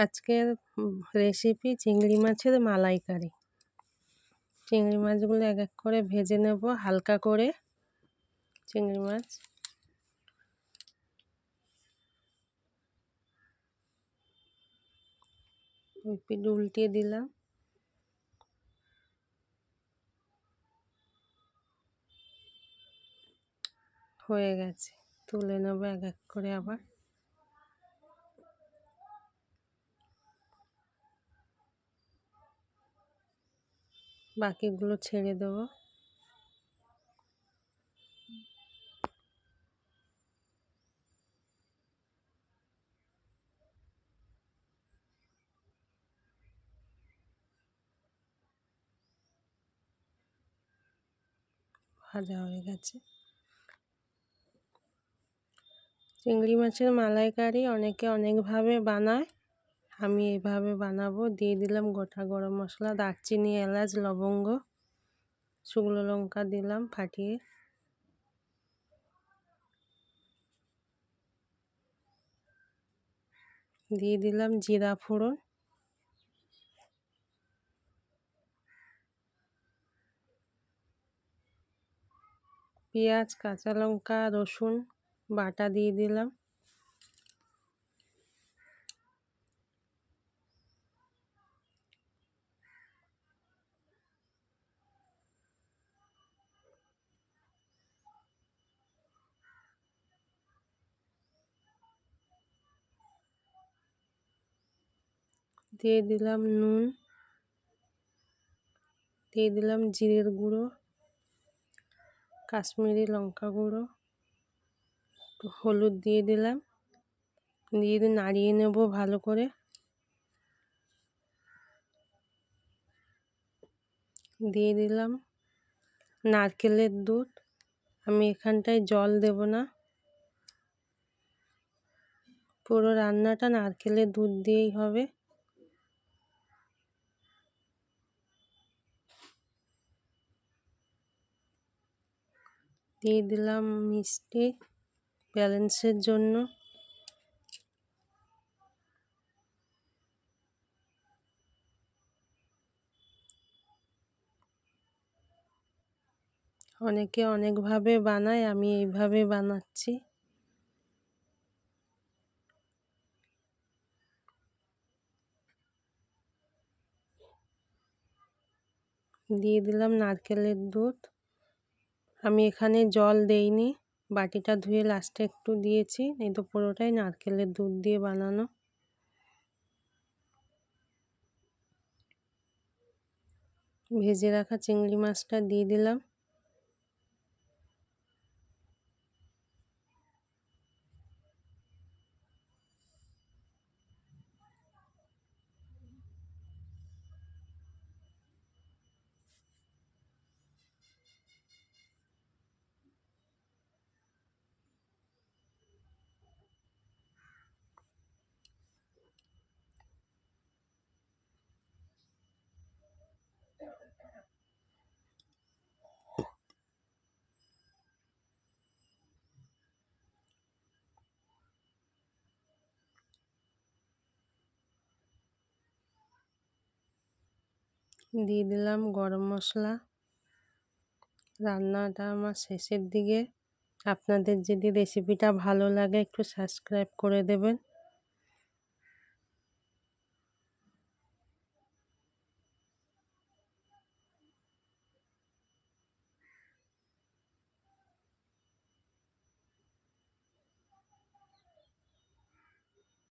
আজকের রেসিপি চিংড়ি মাছের মালাইকারি। চিংড়ি মাছগুলো এক এক করে ভেজে নেব হালকা করে। চিংড়ি মাছ। পিঠ উল্টিয়ে দিলাম। হয়ে গেছে। তুলে নেব এক এক করে আবার। বাকিগুলো ছেড়ে দেবো। ভাজা হয়ে গেছে। চিংড়ি মাছের মালাইকারি অনেকে অনেকভাবে বানায়। আমি এভাবে বানাবো। দিয়ে দিলাম গোটা গরম মশলা, দারচিনি, এলাচ, লবঙ্গ, শুকনো লঙ্কা দিলাম ফাটিয়ে। দিয়ে দিলাম জিরা ফোড়ন। পেঁয়াজ, কাঁচা লঙ্কা, রসুন, বাটা দিয়ে দিলাম। দিয়ে দিলাম নুন, দিয়ে দিলাম জিরের গুঁড়ো, কাশ্মীরি লঙ্কা গুঁড়ো হলুদ দিয়ে দিলাম দিয়ে নাড়িয়ে নেব ভালো করে। দিয়ে দিলাম নারকেলের দুধ, আমি এখানটায় জল দেব না। পুরো রান্নাটা নারকেলের দুধ দিয়েই হবে। দিয়ে দিলাম মিষ্টি ব্যালেন্সের জন্য। অনেকে অনেকভাবে বানায়, আমি এইভাবে বানাচ্ছি। দিয়ে দিলাম নারকেলের দুধ। আমি এখানে জল দেইনি, বাটিটা ধুয়ে লাস্টে একটু দিয়েছি, এই তো পুরোটাই নারকেলের দুধ দিয়ে বানানো। ভেজে রাখা চিংড়ি মাছটা দিয়ে দিলাম। দিয়ে দিলাম গরম মশলা। রান্নাটা আমার শেষের দিকে। আপনাদের যদি রেসিপিটা ভালো লাগে একটু সাবস্ক্রাইব করে দেবেন।